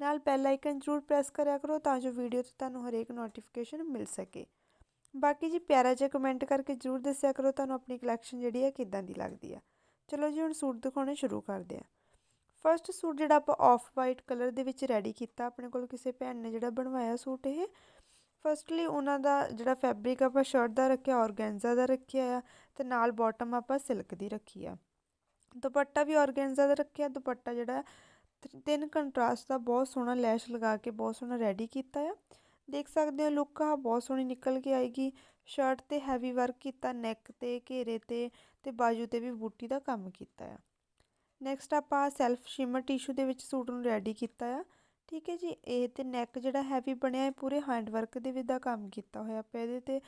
ਨਾਲ bell icon ਜ਼ਰੂਰ press ਕਰਿਆ ਕਰੋ ਤਾਂ ਜੋ ਵੀਡੀਓ ਤੋਂ ਤੁਹਾਨੂੰ ਹਰੇਕ ਨੋਟੀਫਿਕੇਸ਼ਨ ਮਿਲ ਸਕੇ। ਬਾਕੀ ਜੀ ਪਿਆਰਾ ਜਿਹਾ ਕਮੈਂਟ ਕਰਕੇ ਜ਼ਰੂਰ ਦੱਸਿਆ ਕਰੋ ਤੁਹਾਨੂੰ ਆਪਣੀ ਕਲੈਕਸ਼ਨ ਜਿਹੜੀ ਹੈ ਕਿੱਦਾਂ ਦੀ ਲੱਗਦੀ ਆ। ਚਲੋ ਜੀ ਹੁਣ ਸੂਟ ਦਿਖਾਉਣੇ ਸ਼ੁਰੂ ਕਰਦੇ ਆ। ਫਰਸਟ ਸੂਟ ਜਿਹੜਾ ਆਪਾਂ ਆਫ ਵਾਈਟ ਕਲਰ ਦੇ ਵਿੱਚ ਰੈਡੀ ਕੀਤਾ, ਆਪਣੇ ਕੋਲ ਕਿਸੇ ਭੈਣ ਨੇ ਜਿਹੜਾ ਬਣਵਾਇਆ ਸੂਟ ਇਹ। ਫਸਟਲੀ ਉਹਨਾਂ ਦਾ ਜਿਹੜਾ ਫੈਬਰਿਕ ਆਪਾਂ ਸ਼ਰਟ ਦਾ ਰੱਖਿਆ ਔਰਗੈਂਜ਼ਾ ਦਾ ਰੱਖਿਆ ਆ ਤੇ ਨਾਲ ਬਾਟਮ ਆਪਾਂ ਸਿਲਕ ਦੀ ਰੱਖੀ ਆ। ਦੁਪੱਟਾ ਵੀ ਔਰਗੈਂਜ਼ਾ ਦਾ ਰੱਖਿਆ, ਦੁਪੱਟਾ ਜਿਹੜਾ ਤਿੰਨ ਕੰਟਰਾਸਟ ਦਾ ਬਹੁਤ ਸੋਹਣਾ ਲੈਸ਼ ਲਗਾ ਕੇ ਬਹੁਤ ਸੋਹਣਾ ਰੈਡੀ ਕੀਤਾ ਆ। ਦੇਖ ਸਕਦੇ ਹੋ ਲੁੱਕ ਆ ਬਹੁਤ ਸੋਹਣੀ ਨਿਕਲ ਕੇ ਆਏਗੀ। ਸ਼ਰਟ ਤੇ ਹੈਵੀ ਵਰਕ ਕੀਤਾ ਨੈਕ ਤੇ, ਘੇਰੇ ਤੇ ਤੇ ਬਾਜੂ ਤੇ ਵੀ ਬੂਟੀ ਦਾ ਕੰਮ ਕੀਤਾ ਆ। ਨੈਕਸਟ ਆਪਾਂ ਸੈਲਫ ਸ਼ਿਮਰ ਟਿਸ਼ੂ ਦੇ ਵਿੱਚ ਸੂਟ ਨੂੰ ਰੈਡੀ ਕੀਤਾ ਆ। ਠੀਕ ਹੈ ਜੀ, ਇਹ ਤੇ ਨੈਕ ਜਿਹੜਾ ਹੈਵੀ ਬਣਿਆ ਹੈ ਪੂਰੇ ਹੈਂਡ ਵਰਕ ਦੇ ਵਿੱਚ ਦਾ ਕੰਮ ਕੀਤਾ ਹੋਇਆ ਪਿਆ, ਇਹਦੇ ਤੇ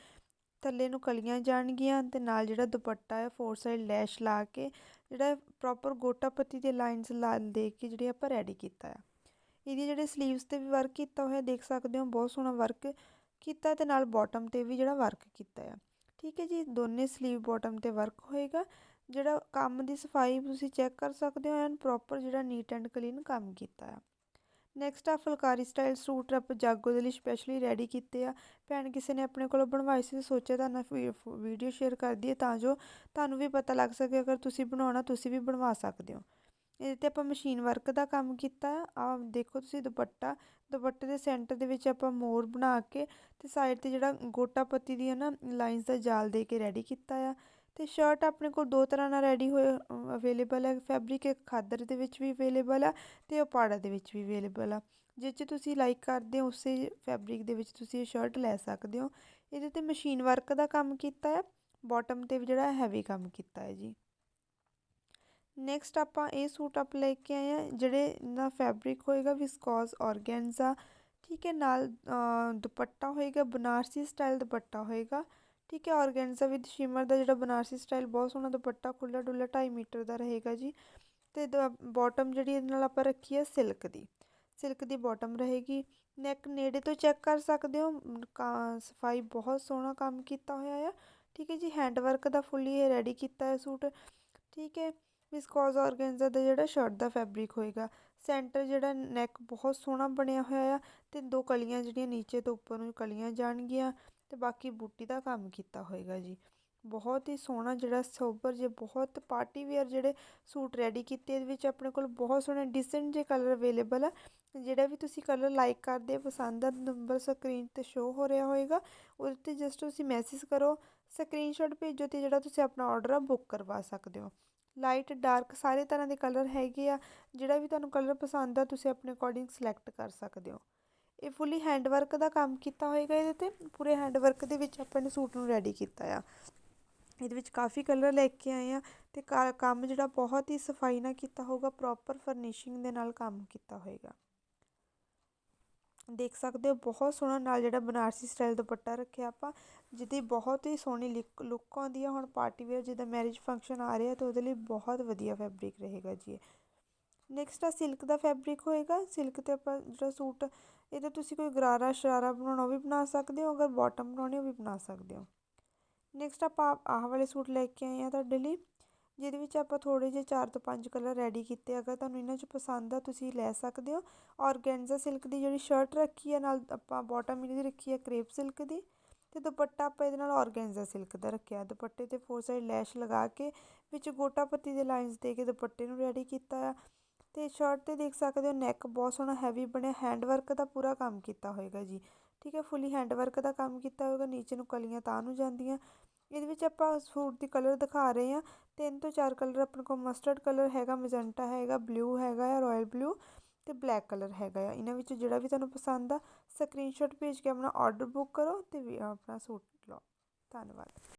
ਥੱਲੇ ਨੂੰ ਕਲੀਆਂ ਜਾਣਗੀਆਂ ਤੇ ਨਾਲ ਜਿਹੜਾ ਦੁਪੱਟਾ ਹੈ ਫੋਰ ਸਾਈਡ ਲੈਸ਼ ਲਾ ਕੇ ਜਿਹੜਾ ਪ੍ਰੋਪਰ ਗੋਟਾ ਪੱਤੀ ਦੇ ਲਾਈਨਸ ਲਾ, ਦੇ ਕੇ ਜਿਹੜੇ ਆਪਾਂ ਰੈਡੀ ਕੀਤਾ ਆ ਇਹਦੀ ਜਿਹੜੇ ਸਲੀਵਸ ਤੇ ਵੀ ਵਰਕ ਕੀਤਾ ਹੋਇਆ, ਦੇਖ ਸਕਦੇ ਹੋ, ਬਹੁਤ ਸੋਹਣਾ ਵਰਕ ਕੀਤਾ ਤੇ ਨਾਲ ਬਾਟਮ ਤੇ ਵੀ ਜਿਹੜਾ ਵਰਕ ਕੀਤਾ ਆ ਠੀਕ ਹੈ ਜੀ, ਦੋਨੇ ਸਲੀਵ ਬਾਟਮ ਤੇ ਵਰਕ ਹੋਏਗਾ। ਜਿਹੜਾ ਕੰਮ ਦੀ ਸਫ਼ਾਈ ਤੁਸੀਂ ਚੈੱਕ ਕਰ ਸਕਦੇ ਹੋ ਐਂਡ ਪ੍ਰੋਪਰ ਜਿਹੜਾ ਨੀਟ ਐਂਡ ਕਲੀਨ ਕੰਮ ਕੀਤਾ ਆ ਨੈਕਸਟ ਆ ਫੁਲਕਾਰੀ ਸਟਾਈਲ ਸੂਟ ਆਪਾਂ ਜਾਗੋ ਦੇ ਲਈ ਸਪੈਸ਼ਲੀ ਰੈਡੀ ਕੀਤੇ ਆ। ਭੈਣ ਕਿਸੇ ਨੇ ਆਪਣੇ ਕੋਲੋਂ ਬਣਵਾਏ ਸੀ ਸੋਚਿਆ ਤੁਹਾਨੂੰ ਵੀਡੀਓ ਸ਼ੇਅਰ ਕਰ ਦਈਏ ਤਾਂ ਜੋ ਤੁਹਾਨੂੰ ਵੀ ਪਤਾ ਲੱਗ ਸਕੇ ਅਗਰ ਤੁਸੀਂ ਬਣਾਉਣਾ, ਤੁਸੀਂ ਵੀ ਬਣਵਾ ਸਕਦੇ ਹੋ। ਇਹਦੇ ਤੇ ਆਪਾਂ ਮਸ਼ੀਨ ਵਰਕ ਦਾ ਕੰਮ ਕੀਤਾ। ਆ ਦੇਖੋ ਤੁਸੀਂ ਦੁਪੱਟਾ, ਦੁਪੱਟੇ ਦੇ ਸੈਂਟਰ ਦੇ ਵਿੱਚ ਆਪਾਂ ਮੋਰ ਬਣਾ ਕੇ ਤੇ ਸਾਈਡ ਤੇ ਜਿਹੜਾ ਗੋਟਾ ਪੱਤੀ ਦੀ ਹੈ ਨਾ ਲਾਈਨਸ ਦਾ ਜਾਲ ਦੇ ਕੇ ਰੈਡੀ ਕੀਤਾ ਆ। ਤੇ ਸ਼ਰਟ ਆਪਣੇ ਕੋਲ ਦੋ ਤਰ੍ਹਾਂ ਨਾਲ ਰੈਡੀ ਹੋਏ ਅਵੇਲੇਬਲ ਹੈ। ਫੈਬਰਿਕ ਇੱਕ ਖਾਦਰ ਦੇ ਵਿੱਚ ਵੀ ਅਵੇਲੇਬਲ ਆ ਤੇ ਉਪਾੜਾ ਦੇ ਵਿੱਚ ਵੀ ਅਵੇਲੇਬਲ ਆ। ਜਿਸ 'ਚ ਤੁਸੀਂ ਲਾਈਕ ਕਰਦੇ ਹੋ, ਉਸੇ ਫੈਬਰਿਕ ਦੇ ਵਿੱਚ ਤੁਸੀਂ ਇਹ ਸ਼ਰਟ ਲੈ ਸਕਦੇ ਹੋ। ਇਹਦੇ ਤੇ ਮਸ਼ੀਨ ਵਰਕ ਦਾ ਕੰਮ ਕੀਤਾ ਹੈ। ਬਾਟਮ ਤੇ ਵੀ ਜਿਹੜਾ ਹੈਵੀ ਕੰਮ ਕੀਤਾ ਹੈ ਜੀ। ਨੈਕਸਟ ਆਪਾਂ ਇਹ ਸੂਟ ਆਪ ਲੈ ਕੇ ਆਏ ਆ ਜਿਹੜੇ ਦਾ ਫੈਬਰਿਕ ਹੋਏਗਾ ਵਿਸਕੋਸ ਔਰਗੈਂਜ਼ਾ ਠੀਕ ਹੈ, ਨਾਲ ਦੁਪੱਟਾ ਹੋਏਗਾ, ਬਨਾਰਸੀ ਸਟਾਈਲ ਦੁਪੱਟਾ ਹੋਏਗਾ। ਠੀਕ ਹੈ, ਔਰਗੈਂਜ਼ਾ ਵਿਦ ਸ਼ਿਮਰ ਦਾ ਜਿਹੜਾ ਬਨਾਰਸੀ ਸਟਾਈਲ ਬਹੁਤ ਸੋਹਣਾ ਦੁਪੱਟਾ ਖੁੱਲਾ ਡੁੱਲਾ 2.5 ਮੀਟਰ ਦਾ ਰਹੇਗਾ ਜੀ ਤੇ ਬਾਟਮ ਜਿਹੜੀ ਇਹਦੇ ਨਾਲ ਆਪਾਂ ਰੱਖੀ ਹੈ ਸਿਲਕ ਦੀ। ਸਿਲਕ ਦੀ ਬਾਟਮ ਰਹੇਗੀ। ਨੈਕ ਨੇੜੇ ਤੋਂ ਚੈੱਕ ਕਰ ਸਕਦੇ ਹੋ। ਸਫ਼ਾਈ ਬਹੁਤ ਸੋਹਣਾ ਕੰਮ ਕੀਤਾ ਹੋਇਆ ਆ। ਠੀਕ ਹੈ ਜੀ ਹੈਂਡ ਵਰਕ ਦਾ ਫੁੱਲੀ ਇਹ ਰੈਡੀ ਕੀਤਾ ਹੈ ਸੂਟ। ਠੀਕ ਹੈ ਵਿਸਕੋਜ਼ ਔਰਗੈਂਜ਼ਾ ਦਾ ਜਿਹੜਾ ਸ਼ਰਟ ਦਾ ਫੈਬਰਿਕ ਹੋਏਗਾ ਸੈਂਟਰ ਜਿਹੜਾ ਨੈਕ ਬਹੁਤ ਸੋਹਣਾ ਬਣਿਆ ਹੋਇਆ ਆ ਤੇ ਦੋ ਕਲੀਆਂ ਜਿਹੜੀਆਂ ਨੀਚੇ ਤੋਂ ਉੱਪਰ ਨੂੰ ਕਲੀਆਂ ਜਾਣਗੀਆਂ ਤੇ ਬਾਕੀ ਬੂਟੀ ਦਾ ਕੰਮ ਕੀਤਾ ਹੋਏਗਾ ਜੀ। ਬਹੁਤ ਹੀ ਸੋਹਣਾ ਜਿਹੜਾ ਸੋਬਰ ਜੇ ਬਹੁਤ ਪਾਰਟੀ ਵੇਅਰ ਜਿਹੜੇ ਸੂਟ ਰੈਡੀ ਕੀਤੇ ਇਹਦੇ ਵਿੱਚ ਆਪਣੇ ਕੋਲ ਬਹੁਤ ਸੋਹਣੇ ਡਿਸੈਂਟ ਜੇ ਕਲਰ ਅਵੇਲੇਬਲ ਆ, ਜਿਹੜਾ ਵੀ ਤੁਸੀਂ ਕਲਰ ਲਾਈਕ ਕਰਦੇ ਪਸੰਦ ਆ ਨੰਬਰ ਸਕਰੀਨ ਤੇ ਸ਼ੋ ਹੋ ਰਿਹਾ ਹੋਏਗਾ, ਉਹਦੇ ਤੇ ਜਸਟ ਤੁਸੀਂ ਮੈਸੇਜ ਕਰੋ ਸਕਰੀਨਸ਼ਾਟ ਭੇਜੋ ਤੇ ਜਿਹੜਾ ਤੁਸੀਂ ਆਪਣਾ ਆਰਡਰ ਆ ਬੁੱਕ ਕਰਵਾ ਸਕਦੇ ਹੋ। ਲਾਈਟ, ਡਾਰਕ ਸਾਰੇ ਤਰ੍ਹਾਂ ਦੇ ਕਲਰ ਹੈਗੇ ਆ। ਜਿਹੜਾ ਵੀ ਤੁਹਾਨੂੰ ਕਲਰ ਪਸੰਦ ਆ, ਤੁਸੀਂ ਆਪਣੇ ਅਕੋਰਡਿੰਗ ਸਿਲੈਕਟ ਕਰ ਸਕਦੇ ਹੋ। ਇਹ ਫੁੱਲੀ ਹੈਂਡ ਵਰਕ ਦਾ ਕੰਮ ਕੀਤਾ ਹੋਏਗਾ ਇਹਦੇ ਤੇ। ਪੂਰੇ ਹੈਂਡ ਵਰਕ ਦੇ ਵਿੱਚ ਆਪਾਂ ਨੇ ਸੂਟ ਨੂੰ ਰੈਡੀ ਕੀਤਾ ਆ। ਇਹਦੇ ਵਿੱਚ ਕਾਫੀ ਕਲਰ ਲੈ ਕੇ ਆਏ ਆ ਤੇ ਕੰਮ ਜਿਹੜਾ ਬਹੁਤ ਹੀ ਸਫ਼ਾਈ ਨਾਲ ਕੀਤਾ ਹੋਊਗਾ ਪ੍ਰੋਪਰ ਫਰਨਿਸ਼ਿੰਗ ਦੇ ਨਾਲ ਕੰਮ ਕੀਤਾ ਹੋਏਗਾ। ਦੇਖ ਸਕਦੇ ਹੋ, ਬਹੁਤ ਸੋਹਣਾ ਨਾਲ ਜਿਹੜਾ ਬਨਾਰਸੀ ਸਟਾਈਲ ਦੁਪੱਟਾ ਰੱਖਿਆ ਆਪਾਂ, ਜਿਹਦੀ ਬਹੁਤ ਹੀ ਸੋਹਣੀ ਲੁੱਕ ਆਉਂਦੀ ਆ, ਹੁਣ ਪਾਰਟੀ ਵੇਅਰ ਜਿੱਦਾਂ ਮੈਰਿਜ ਫੰਕਸ਼ਨ ਆ ਰਿਹਾ, ਤਾਂ ਉਹਦੇ ਲਈ ਬਹੁਤ ਵਧੀਆ ਫੈਬਰਿਕ ਰਹੇਗਾ ਜੀ ਨੈਕਸਟ ਆ ਸਿਲਕ ਦਾ ਫੈਬਰਿਕ ਹੋਏਗਾ ਸਿਲਕ ਤੇ ਆਪਾਂ ਜਿਹੜਾ ਸੂਟ, ਇਹਦੇ ਤੁਸੀਂ ਕੋਈ ਗਰਾਰਾ, ਸ਼ਰਾਰਾ ਬਣਾਉਣਾ ਉਹ ਵੀ ਬਣਾ ਸਕਦੇ ਹੋ, ਅਗਰ ਬਾਟਮ ਬਣਾਉਣੀ ਉਹ ਵੀ ਬਣਾ ਸਕਦੇ ਹੋ। ਨੈਕਸਟ ਆਪਾਂ ਆਹ ਵਾਲੇ ਸੂਟ ਲੈ ਕੇ ਆਏ ਆ ਤੁਹਾਡੇ ਲਈ। ਜਿਹਦੇ ਵਿੱਚ ਆਪਾਂ ਥੋੜੇ ਜਿਹੇ 4 ਤੋਂ 5 ਕਲਰ ਰੈਡੀ ਕੀਤੇ ਅਗਰ ਤੁਹਾਨੂੰ ਇਹਨਾਂ 'ਚ ਪਸੰਦ ਆ, ਤੁਸੀਂ ਲੈ ਸਕਦੇ ਹੋ। ਔਰਗੈਂਜ਼ਾ ਸਿਲਕ ਦੀ ਜਿਹੜੀ ਸ਼ਰਟ ਰੱਖੀ ਹੈ ਨਾਲ ਆਪਾਂ ਬਾਟਮ ਇਹਦੀ ਰੱਖੀ ਹੈ ਕ੍ਰੇਪ ਸਿਲਕ ਦੀ। ਤੇ ਦੁਪੱਟਾ ਆਪਾਂ ਇਹਦੇ ਨਾਲ ਔਰਗੈਂਜ਼ਾ ਸਿਲਕ ਦਾ ਰੱਖਿਆ। ਦੁਪੱਟੇ ਤੇ ਫੋਰ ਸਾਈਡ ਲੈਸ਼ ਲਗਾ ਕੇ ਵਿੱਚ ਗੋਟਾ ਪੱਤੀ ਦੇ ਲਾਈਨਸ ਦੇ ਕੇ ਦੁਪੱਟੇ ਨੂੰ ਰੈਡੀ ਕੀਤਾ ਆ। ਤੇ ਸ਼ਰਟ ਤੇ ਦੇਖ ਸਕਦੇ ਹੋ ਨੈਕ ਬਹੁਤ ਸੋਹਣਾ ਹੈਵੀ ਬਣਿਆ। ਹੈਂਡ ਵਰਕ ਦਾ ਪੂਰਾ ਕੰਮ ਕੀਤਾ ਹੋਏਗਾ ਜੀ। ਠੀਕ ਹੈ ਫੁੱਲੀ ਹੈਂਡ ਵਰਕ ਦਾ ਕੰਮ ਕੀਤਾ ਹੋਏਗਾ। ਨੀਚੇ ਨੂੰ ਕਲੀਆਂ ਤਾਂ ਨੂੰ ਜਾਂਦੀਆਂ। ਇਹਦੇ ਵਿੱਚ ਆਪਾਂ ਸੂਟ ਦੀ ਕਲਰ ਦਿਖਾ ਰਹੇ ਹਾਂ। ਤਿੰਨ ਤੋਂ ਚਾਰ ਕਲਰ ਆਪਣੇ ਕੋਲ ਮਸਟਰਡ ਕਲਰ ਹੈਗਾ ਮੈਜੈਂਟਾ ਹੈਗਾ ਬਲੂ ਹੈਗਾ ਆ ਰਾਇਲ ਬਲੂ ਤੇ ਬਲੈਕ ਕਲਰ ਹੈਗਾ ਆ। ਇਹਨਾਂ ਵਿੱਚ ਜਿਹੜਾ ਵੀ ਤੁਹਾਨੂੰ ਪਸੰਦ ਆ ਸਕਰੀਨਸ਼ਾਟ ਭੇਜ ਕੇ ਆਪਣਾ ਆਰਡਰ ਬੁੱਕ ਕਰੋ ਤੇ ਆਪਣਾ ਸੂਟ ਲਓ। ਧੰਨਵਾਦ।